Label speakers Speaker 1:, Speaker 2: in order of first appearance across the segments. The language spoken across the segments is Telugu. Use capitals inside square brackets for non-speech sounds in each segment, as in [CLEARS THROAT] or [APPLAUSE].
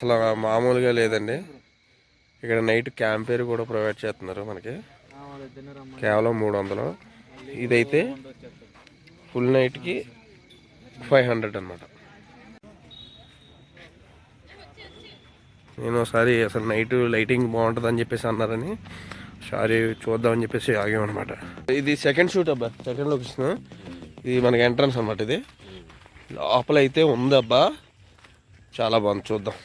Speaker 1: అసలు మామూలుగా లేదండి. ఇక్కడ నైట్ క్యాంపేర్ కూడా ప్రొవైడ్ చేస్తున్నారు మనకి. కేవలం మూడు వందలు ఇదైతే ఫుల్ నైట్కి ఫైవ్ హండ్రెడ్ అనమాట నేను ఒకసారి అసలు నైట్ లైటింగ్ బాగుంటుంది అని చెప్పేసి అన్నారని ఒకసారి చూద్దామని చెప్పేసి ఆగామన్నమాట ఇది సెకండ్ షూట్ అబ్బా సెకండ్ లొకేషన్. ఇది మనకి ఎంట్రన్స్ అనమాట ఇది. లోపల అయితే ఉంది అబ్బా చాలా బాగుంది చూద్దాం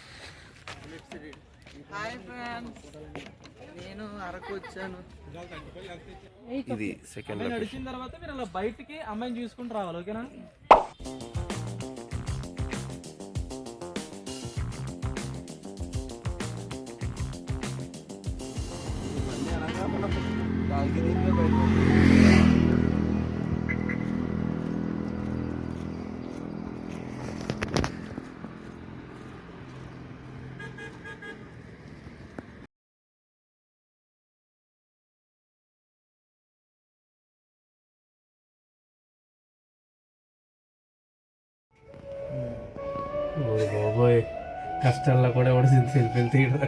Speaker 2: హాయ్ ఫ్రెండ్స్ నేను అరకు వచ్చాను
Speaker 1: ఇది సెకండ్
Speaker 3: నడిచిన తర్వాత మీరు అలా బయటికి అమ్మాయిని చూసుకుంటూ రావాలి ఓకేనా?
Speaker 4: బాబోయ్. కష్టాల్లో కూడా ఎవడు సెల్ఫీలు తీయడం.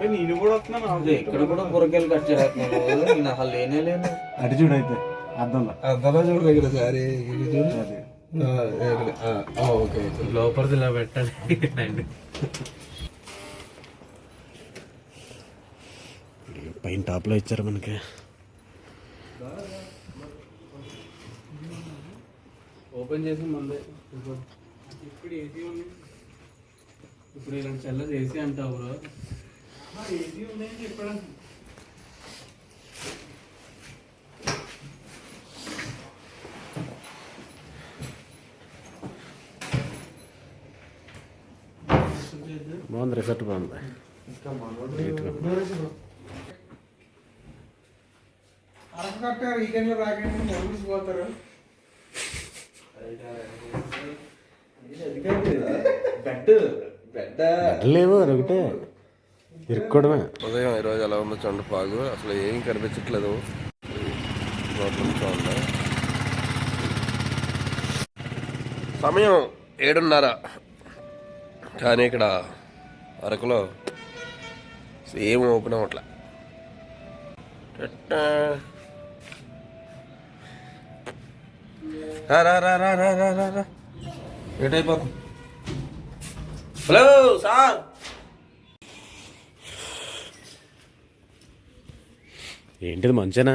Speaker 3: నేను కూడా వస్తున్నాను
Speaker 2: ఇక్కడ కూడా కూరగాయలు కట్ చేస్తున్నాను నేను అసలు లేనే లేను.
Speaker 4: అటు చూడైతే అద్దంలో.
Speaker 1: అదలా చూడరు ఇక్కడ సారీ ఇది చూడు. ఓకే.
Speaker 4: లోపలిది ఇలా పెట్టాలి. అండి పైన టాప్లో ఇచ్చారు మనకి.
Speaker 3: ఓపెన్ చేసి ముందే ఇప్పుడు ఇప్పుడు ఏసీ ఉంది. ఇప్పుడు ఇలాంటి చల్లది ఏసీ అంటావు బ్రో. ఏసీ ఉందని చెప్పాడు
Speaker 4: బాగుంది రిజల్ట్ బాగుంది. అరకట్టారు ఈ టైంలో రాకండి పోతారు? లేవు ఒకటే. ఇరుక్కోవడమే.
Speaker 1: ఉదయం ఈరోజు ఎలా ఉందో చూడండి పాగు అసలు ఏం కనిపించట్లేదు. సమయం ఏడున్నర. కానీ ఇక్కడ అరకులో సేమ్ ఓపెన్ అవ్వట్లే. రా రా రా రా రా రా రా రా. Hello sir.
Speaker 4: ఏంటిది మంచేనా?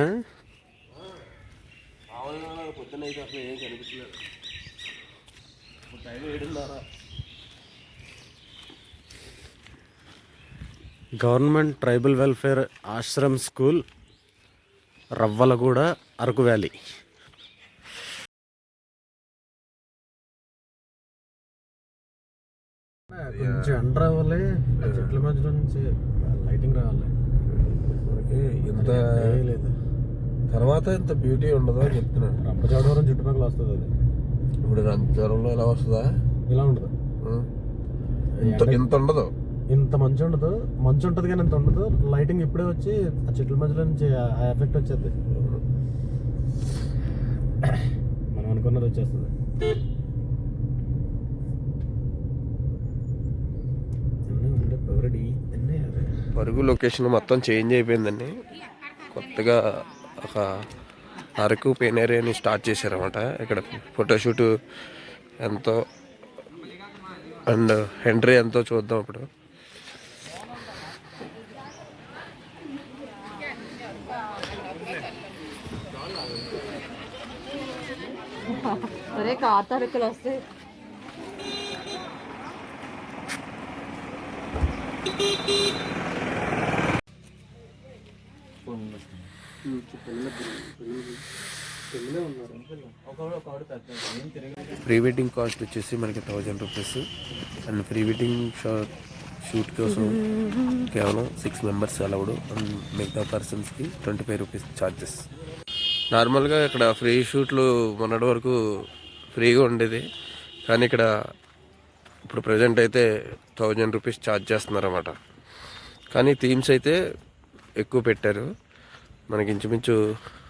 Speaker 1: పొద్దున అయితే అసలు ఏం కనిపించలేదు time
Speaker 4: government tribal welfare ashram school Ravvalaguda Araku Valley. కొంచెం ఎండ రావాలి చెట్ల మధ్యలో నుంచి లైటింగ్ రావాలి.
Speaker 1: మనకి ఇంత
Speaker 4: లేదు.
Speaker 1: తర్వాత ఇంత బ్యూటీ ఉండదు అని చెప్తున్నాను
Speaker 4: రంపచోడవరం చుట్టుపక్కల వస్తుంది అది.
Speaker 1: ఇప్పుడు జ్వరంలో ఎలా వస్తుందా?
Speaker 4: ఇలా ఉండదు?
Speaker 1: ఇంత ఇంత ఉండదు.
Speaker 4: ఇంత మంచి ఉండదు. మంచు ఉంటుంది కానీ ఇంత ఉండదు. లైటింగ్ ఇప్పుడే వచ్చి ఆ చెట్ల మధ్యలో నుంచి ఆ ఎఫెక్ట్ వచ్చేది. మనం అనుకున్నది వచ్చేస్తుంది అన్నీ ఉండే పవరడి అన్నీ అదే
Speaker 1: పరుగు లొకేషన్ మొత్తం చేంజ్ అయిపోయిందండి. కొత్తగా ఒక అరకు పెయిన్ ఏరియాని స్టార్ట్ చేశారన్నమాట. ఇక్కడ ఫోటోషూట్ ఎంతో అండ్ ఎంట్రీ ఎంతో చూద్దాం ఇప్పుడు.
Speaker 5: ఒరే కాతారికలు వస్తాయి
Speaker 1: ప్రీ వెడ్డింగ్ కాస్ట్ వచ్చేసి మనకి thousand rupees and pre wedding shot shoot కోసం కేవలం సిక్స్ మెంబర్స్ అలౌడ్ అండ్ మిగతా పర్సన్స్కి ట్వంటీ ఫైవ్ రూపీస్ ఛార్జెస్ నార్మల్గా ఇక్కడ ఫ్రీ షూట్లు మొన్నటి వరకు ఫ్రీగా ఉండేది. కానీ ఇక్కడ ఇప్పుడు ప్రజెంట్ అయితే థౌజండ్ రూపీస్ ఛార్జ్ చేస్తున్నారు అనమాట కానీ థీమ్స్ అయితే ఎక్కువ పెట్టారు. మనకి ఇంచుమించు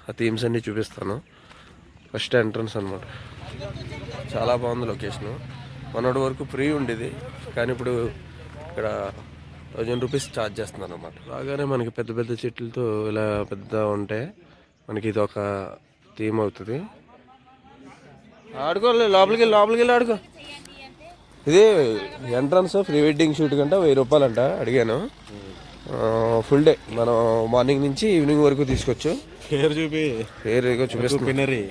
Speaker 1: ఆ థీమ్స్ అన్నీ చూపిస్తాను. ఫస్ట్ ఎంట్రన్స్ అనమాట చాలా బాగుంది లొకేషన్ మొన్నటి వరకు ఫ్రీ ఉండేది. కానీ ఇప్పుడు ఇక్కడ థౌజండ్ రూపీస్ ఛార్జ్ చేస్తున్నారు అనమాట బాగానే మనకి పెద్ద పెద్ద చెట్లతో ఇలా పెద్ద ఉంటే మనకి ఇది ఒక థీమ్ అవుతుంది. ఆడుకోలే లోపలికి వెళ్ళి లోపలికి వెళ్ళి ఆడుకో. ఇది ఎంట్రన్స్ ప్రీ వెడ్డింగ్ షూట్ కంటే వెయ్యి రూపాయలు అంట అడిగాను ఫుల్ డే. మనం మార్నింగ్ నుంచి ఈవినింగ్ వరకు తీసుకోవచ్చు
Speaker 4: పేరు చూపి.
Speaker 1: పేరు ఇగో చూపిస్తుంది
Speaker 4: పిన్నరి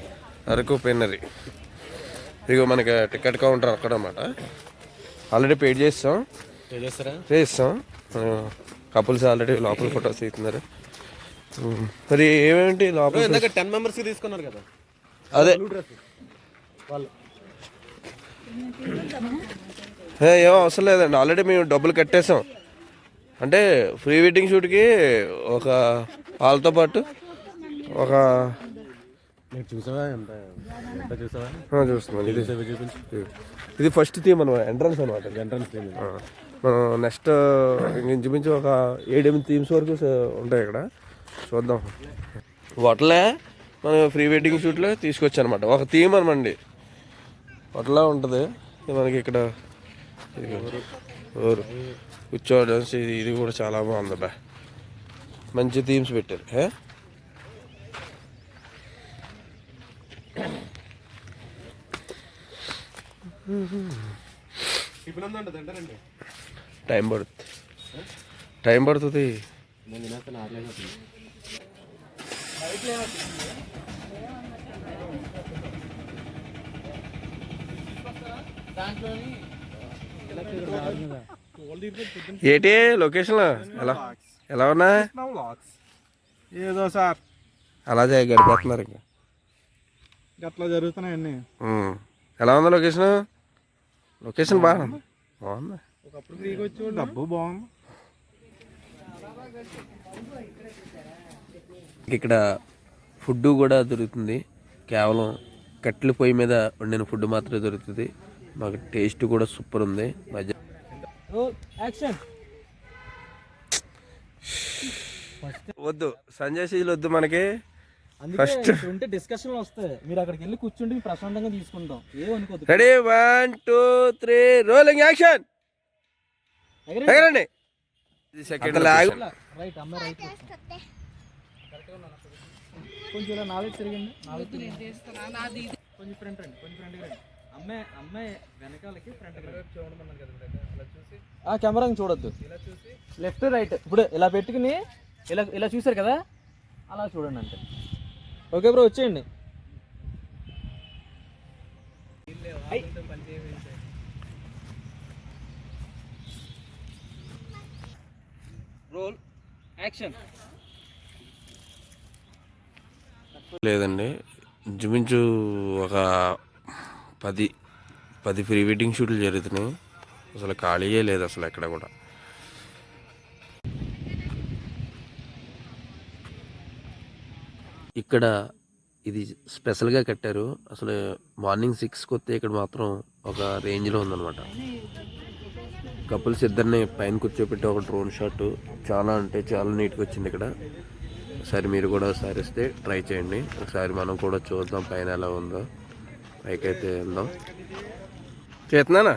Speaker 1: అరకు పెన్నరీ ఇగో మనకి టికెట్ కౌంటర్ అక్కడ అనమాట ఆల్రెడీ పేడ్ చేస్తాం. చేస్తాం. కపుల్స్ ఆల్రెడీ లోపల ఫొటోస్ తీస్తున్నారు. మరి ఏమేంటి లోపల
Speaker 4: టెన్ మెంబర్స్ తీసుకున్నారు కదా.
Speaker 1: అదే.
Speaker 4: వాళ్ళు.
Speaker 1: ఏ, అవసరం లేదండి. ఆల్రెడీ మేము డబ్బులు కట్టేసాం. అంటే ప్రీ వెడ్డింగ్ షూట్కి ఒక వాళ్ళతో పాటు ఒక చూస్తున్నాను ఇది ఇది ఫస్ట్ థీమ్ అనమాట ఎంట్రన్స్ అనమాట
Speaker 4: ఎంట్రన్స్
Speaker 1: మనం నెక్స్ట్ ఇంచుమించు ఒక ఏడెనిమిది థీమ్స్ వరకు ఉంటాయి ఇక్కడ. చూద్దాం. హోటలే మనం ప్రీ వెడ్డింగ్ షూట్లో తీసుకొచ్చాను అనమాట ఒక థీమ్ అనమండి అట్లా ఉంటుంది. మనకి ఇక్కడ ఊరు కూర్చోవడానికి ఇది ఇది కూడా చాలా బాగుంది బా మంచి థీమ్స్ పెట్టారు. టైం పడుతుంది టైం పడుతుంది. ఏంటి లొకేషన్? ఎలా? ఎలా ఉన్నా?
Speaker 2: ఏదో సార్.
Speaker 1: అలా జ- గడిపేస్తున్నారు ఇంకా.
Speaker 2: అట్లా జరుగుతున్నాయండి.
Speaker 1: ఎలా ఉంది లొకేషన్? లొకేషన్ బాగా బాగుంది?
Speaker 2: ఒకప్పుడు డబ్బు బాగుంది.
Speaker 1: ఇక్కడ ఫుడ్ కూడా దొరుకుతుంది. కేవలం కట్టెల పొయ్యి మీద వండిన ఫుడ్ మాత్రమే దొరుకుతుంది. మాకు టేస్ట్ కూడా సూపర్ ఉంది. వద్దు సంజయ్ సీజులు వద్దు మనకి.
Speaker 2: ఇక్కడ ఉంటే డిస్కషన్లు వస్తాయి. మీరు అక్కడికి వెళ్ళి కూర్చుంటే ప్రశాంతంగా తీసుకుంటాం. ఏమనుకోద్దు
Speaker 1: ready one two three rolling action ఎగరండి. ఇది సెకండ్ లాగ్.
Speaker 2: రైట్ అమ్మాయి రైట్ కొంచెం నాలుగు తిరిగండి కొంచెం ఫ్రంట్ రండి. కొంచెం ఫ్రంట్ రండి. అమ్మాయి అమ్మాయి వెనకాలకి ఫ్రంట్ ఆ కెమెరా చూడొద్దు. లెఫ్ట్ రైట్ ఇప్పుడు ఇలా పెట్టుకుని ఇలా ఇలా చూసారు కదా? అలా చూడండి అంతే. ఓకే బ్రో వచ్చేయండి. రోల్ యాక్షన్
Speaker 1: లేదండి. ఇంచుమించు ఒక పది పది ప్రీ వెడ్డింగ్ షూట్లు జరుగుతున్నాయి. అసలు ఖాళీయే లేదు అసలు ఎక్కడ కూడా. ఇక్కడ ఇది స్పెషల్గా కట్టారు. అసలు మార్నింగ్ సిక్స్కి వస్తే ఇక్కడ మాత్రం ఒక రేంజ్లో ఉందన్నమాట. కపుల్స్ ఇద్దరిని పైన కూర్చోబెట్టి ఒక డ్రోన్ షాట్ చాలా అంటే చాలా నీట్గా వచ్చింది ఇక్కడ. ఒకసారి మీరు కూడా ఒకసారి వస్తే ట్రై చేయండి. ఒకసారి మనం కూడా చూద్దాం పైన ఎలా ఉందో. పైకి అయితే వెళ్దాం. చేస్తున్నానా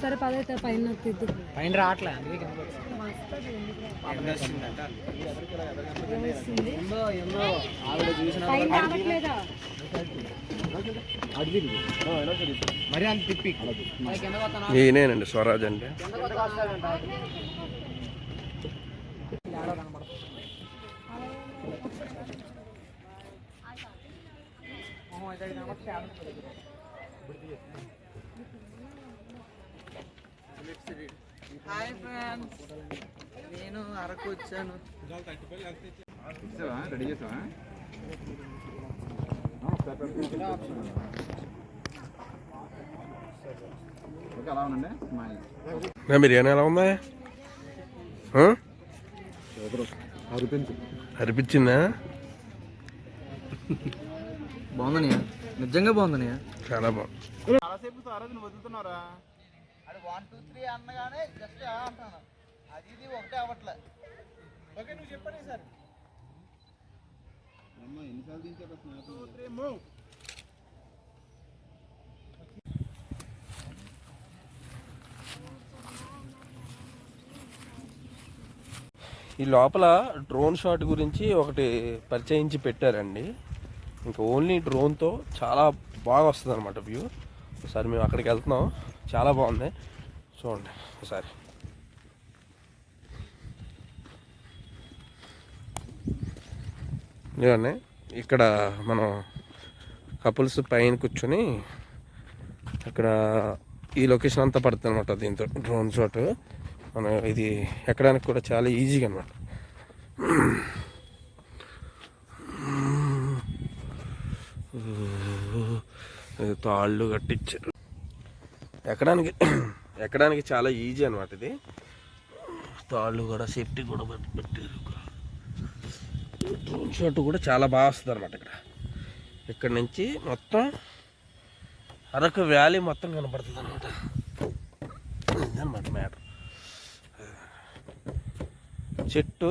Speaker 5: సరే పదైతే పైన తిద్దు
Speaker 2: పైన రావట్లే ఆవిడ చూసిన
Speaker 5: పైన రావట్లేదా
Speaker 2: మరి తిప్పి
Speaker 1: ఈయనేనండి స్వరాజ్ అంటే.
Speaker 2: Hi friends. నేను అరకు వచ్చాను.
Speaker 1: నా బిర్యానీ ఎలా ఉందా? ఆ?
Speaker 4: అరిపించు.
Speaker 1: అనిపించిందా
Speaker 2: బాగుందనియా నిజంగా బాగుందనియా
Speaker 1: చాలా బాగుంది.
Speaker 2: చాలాసేపు సారథిని వదులుతున్నారా అది వన్ టూ త్రీ అనగానే జస్ట్ అంటాను అది ఇది ఒకటే అవ్వట్లే. ఓకే నువ్వు చెప్పండి సార్.
Speaker 1: ఈ లోపల డ్రోన్ షాట్ గురించి ఒకటి పరిచయించి పెట్టారండి. ఇంకా ఓన్లీ డ్రోన్తో చాలా బాగా వస్తుంది అనమాట వ్యూ ఒకసారి మేము అక్కడికి వెళ్తున్నాం. చాలా బాగుంది. చూడండి ఒకసారి. ఇవన్నీ ఇక్కడ మనం కపుల్స్ పైన కూర్చొని అక్కడ ఈ లొకేషన్ అంతా పడుతుంది అనమాట దీంతో డ్రోన్ షాట్. మనం ఇది ఎక్కడానికి కూడా చాలా ఈజీగా అనమాట తాళ్ళు కట్టించారు. ఎక్కడానికి [CLEARS THROAT] ఎక్కడానికి చాలా ఈజీ అనమాట ఇది. తాళ్ళు కూడా సేఫ్టీ కూడా పెట్టారు డ్రోన్ షాట్ కూడా చాలా బాగా వస్తుంది అనమాట ఇక్కడ. ఇక్కడ నుంచి మొత్తం అరకు వ్యాలీ మొత్తం కనపడుతుంది అనమాట అనమాట మ్యాటర్ చెట్టు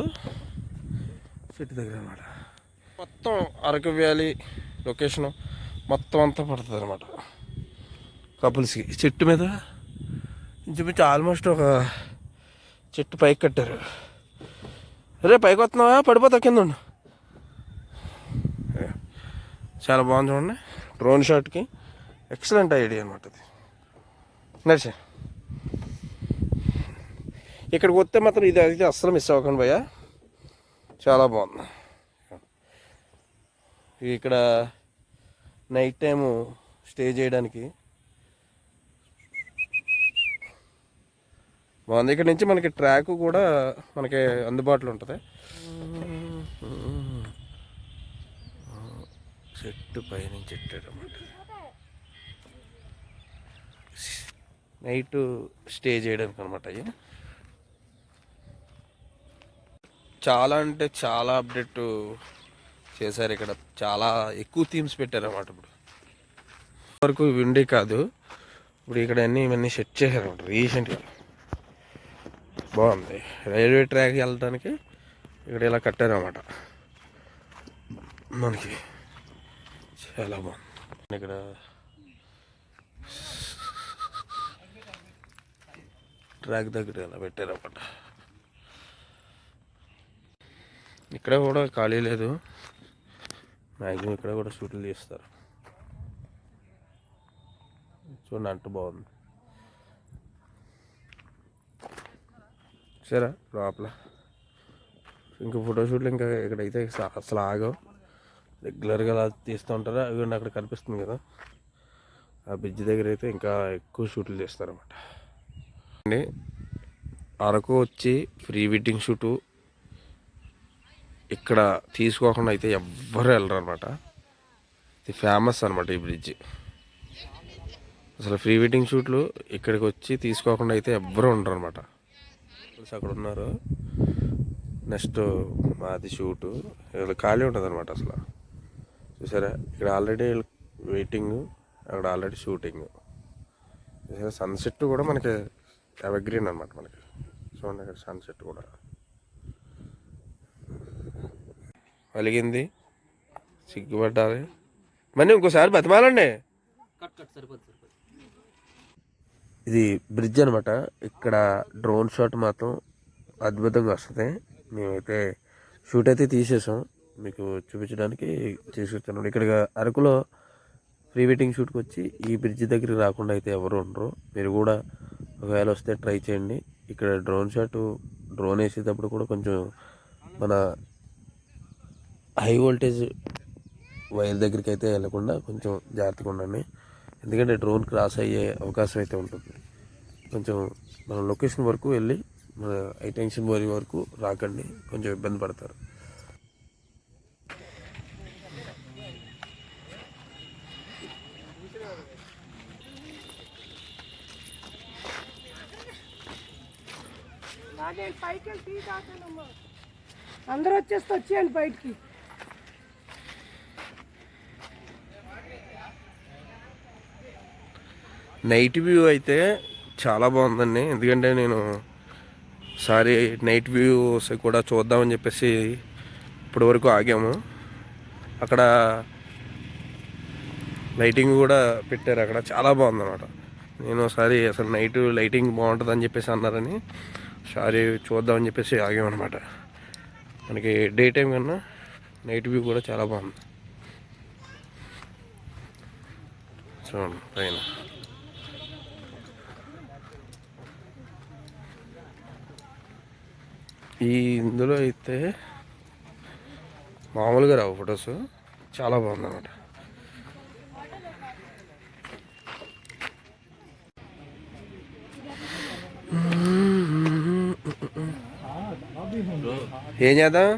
Speaker 1: చెట్టు దగ్గర అనమాట మొత్తం అరకు వ్యాలీ లొకేషన్ మొత్తం అంతా పడుతుంది అనమాట కపుల్స్కి చెట్టు మీద ఇంచుమించు ఆల్మోస్ట్ ఒక చెట్టు పైకి కట్టారు. రే పైకి వస్తున్నావా? పడిపోతావు కింద ఉండు. చాలా బాగుంది చూడండి. డ్రోన్ షాట్కి ఎక్సలెంట్ ఐడియా అనమాట అది. నడిచే. ఇక్కడికి వస్తే మాత్రం ఇది అయితే అస్సలు మిస్ అవ్వకండి భయ్య. చాలా బాగుంది. ఇక్కడ నైట్ టైము స్టే చేయడానికి బాగుంది ఇక్కడ నుంచి మనకి ట్రాక్ కూడా మనకి అందుబాటులో ఉంటుంది. చెట్టు పైనుంచి ఎట్టాడు నైట్ స్టే చేయడానికి అనమాట అవి. చాలా అంటే చాలా అప్డేట్ చేశారు ఇక్కడ. చాలా ఎక్కువ థీమ్స్ పెట్టారన్నమాట ఇప్పుడు. వరకు ఇవి ఉండే కాదు. ఇప్పుడు ఇక్కడ అన్నీ ఇవన్నీ సెట్ చేశారు అనమాట రీసెంట్గా. బాగుంది. రైల్వే ట్రాక్ వెళ్ళడానికి ఇక్కడ ఇలా కట్టారు అన్నమాట మనకి చాలా బాగుంది. ఇక్కడ ట్రాక్ దగ్గర ఇలా పెట్టారు అన్నమాట ఇక్కడ కూడా ఖాళీ లేదు. మ్యాక్సిమం ఇక్కడ కూడా షూట్లు తీస్తారు. చూడండి అంటూ బాగుంది. సరే లోపల. ఇంకా ఫోటోషూట్లు ఇంకా ఇక్కడైతే అసలు ఆగవు. రెగ్యులర్గా అలా తీస్తూ ఉంటారు. అవి అక్కడ కనిపిస్తుంది కదా. ఆ బ్రిడ్జ్ దగ్గర అయితే ఇంకా ఎక్కువ షూట్లు చేస్తారన్నమాట. అండి అరకు వచ్చి ప్రీ వెడ్డింగ్ షూటు ఇక్కడ తీసుకోకుండా అయితే ఎవ్వరు వెళ్ళరు అనమాట ఇది ఫేమస్ అనమాట ఈ బ్రిడ్జ్ అసలు ప్రీ వెడ్డింగ్ షూట్లు ఇక్కడికి వచ్చి తీసుకోకుండా అయితే ఎవ్వరు ఉండరు అనమాట అక్కడ ఉన్నారు. నెక్స్ట్ మాది షూటు. ఇక్కడ ఖాళీ ఉంటుంది అనమాట అసలు. చూసారా? ఇక్కడ ఆల్రెడీ వెయిటింగ్ అక్కడ ఆల్రెడీ షూటింగ్. చూసారా? సన్సెట్ కూడా మనకి ఎవగ్రీన్ అనమాట మనకి. చూడండి ఇక్కడ సన్సెట్ కూడా. కలిగింది సిగ్గుపడ్డాలి మరి ఇంకోసారి బతిమాలండి.
Speaker 2: కట్ కట్ సరిపోతుంది
Speaker 1: ఇది బ్రిడ్జ్ అనమాట ఇక్కడ డ్రోన్ షాట్ మాత్రం అద్భుతంగా వస్తుంది. మేమైతే షూట్ అయితే తీసేసాం. మీకు చూపించడానికి తీసుకొచ్చాను. ఇక్కడ అరకులో ప్రీ వెడ్డింగ్ షూట్కి వచ్చి ఈ బ్రిడ్జ్ దగ్గరికి రాకుండా అయితే ఎవరు ఉండరు. మీరు కూడా ఒకవేళ వస్తే ట్రై చేయండి. ఇక్కడ డ్రోన్ షాట్ డ్రోన్ వేసేటప్పుడు కూడా కొంచెం మన హై వోల్టేజ్ వైర్ దగ్గరికి అయితే వెళ్ళకుండా కొంచెం జాగ్రత్తగా ఉండండి. ఎందుకంటే డ్రోన్ క్రాస్ అయ్యే అవకాశం అయితే ఉంటుంది. కొంచెం మన లొకేషన్ వరకు వెళ్ళి మన హైటెన్షన్ వరి వరకు రాకండి. కొంచెం ఇబ్బంది పడతారు.
Speaker 5: అందరూ వచ్చేస్తే వచ్చేయండి బయటికి.
Speaker 1: నైట్ వ్యూ అయితే చాలా బాగుందండి. ఎందుకంటే నేను సారీ నైట్ వ్యూస్ కూడా చూద్దామని చెప్పేసి ఇప్పటివరకు ఆగాము. అక్కడ లైటింగ్ కూడా పెట్టారు అక్కడ. చాలా బాగుందన్నమాట. నేను ఒకసారి అసలు నైట్ లైటింగ్ బాగుంటుంది అని చెప్పేసి అన్నారని సారీ చూద్దామని చెప్పేసి ఆగామన్నమాట. మనకి డే టైం కన్నా నైట్ వ్యూ కూడా చాలా బాగుంది. చూడండి పైన. ఈ ఇందులో అయితే మామూలుగా రావు ఫొటోస్. చాలా బాగుందన్నమాట. ఏం చేద్దాం?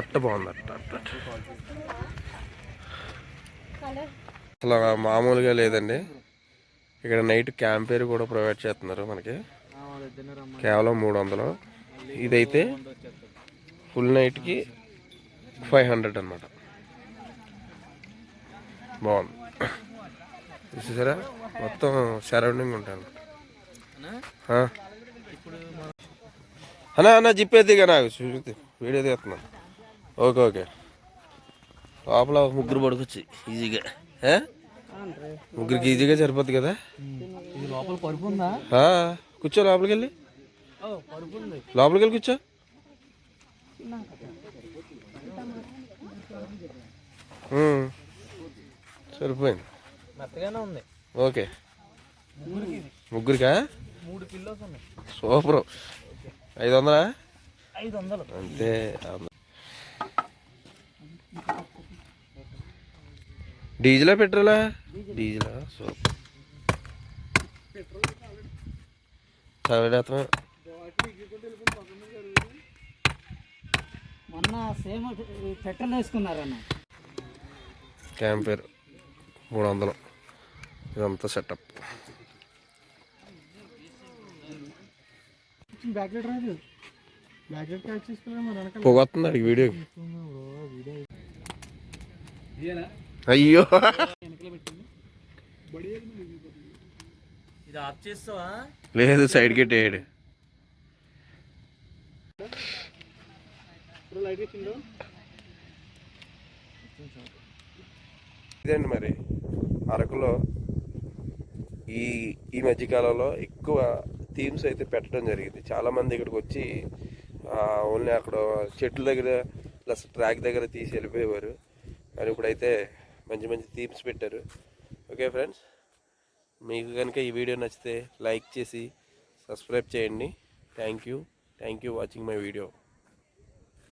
Speaker 1: అట్ట బాగుంది అట్ట అట్ట. అట్ట. అసలు మామూలుగా లేదండి. ఇక్కడ నైట్ క్యాంపేర్ కూడా ప్రొవైడ్ చేస్తున్నారు మనకి. కేవలం మూడు వందలు ఇదైతే ఫుల్ నైట్కి ఫైవ్ హండ్రెడ్ అనమాట బాగుంది. చూసారా? మొత్తం సరౌండింగ్ ఉంటాను అన్నా అన్న జిప్పేది నాకు. చూసి వీడియో తీస్తున్నాను. Okay okay. లోపల ముగ్గురు పడుకొచ్చి. ఈజీగా. ముగ్గురికి ఈజీగా సరిపోద్ది కదా?
Speaker 3: లోపల పరుపు ఉందా?
Speaker 1: కూర్చో లోపలికి వెళ్ళి లోపలికి వెళ్ళి కూర్చో. సరిపోయింది.
Speaker 3: మెత్తగానే ఉంది.
Speaker 1: ఓకే. ముగ్గురికా
Speaker 3: మూడు పిల్లోస్ ఉన్నాయి.
Speaker 1: సూపర్. ఐదు వందలా?
Speaker 3: ఐదు వందలు.
Speaker 1: అంతే. డీజిలా పెట్రోలా? డీజిలా. సూపర్. చదివేస్తాం
Speaker 3: మొన్న సేమ్ పెట్రోల్ వేసుకున్నారన్న.
Speaker 1: క్యాంపేర్ మూడు వందలు ఇదంతా సెటప్. పొగొస్తుంది అడిగి వీడియోకి. అయ్యో. లేదు
Speaker 4: లైట్ ఇచ్చిందో
Speaker 1: ఇదండి మరి? అరకులో ఈ ఈ మధ్యకాలంలో ఎక్కువ థీమ్స్ అయితే పెట్టడం జరిగింది. చాలామంది ఇక్కడికి వచ్చి ఓన్లీ అక్కడ చెట్ల దగ్గర ప్లస్ ట్రాక్ దగ్గర తీసి వెళ్ళిపోయేవారు. కానీ ఇప్పుడైతే మంచి మంచి థీమ్స్ పెట్టారు. ఓకే ఫ్రెండ్స్ మీకు కనుక ఈ వీడియో నచ్చితే లైక్ చేసి సబ్స్క్రైబ్ చేయండి. Thank you thank you watching my video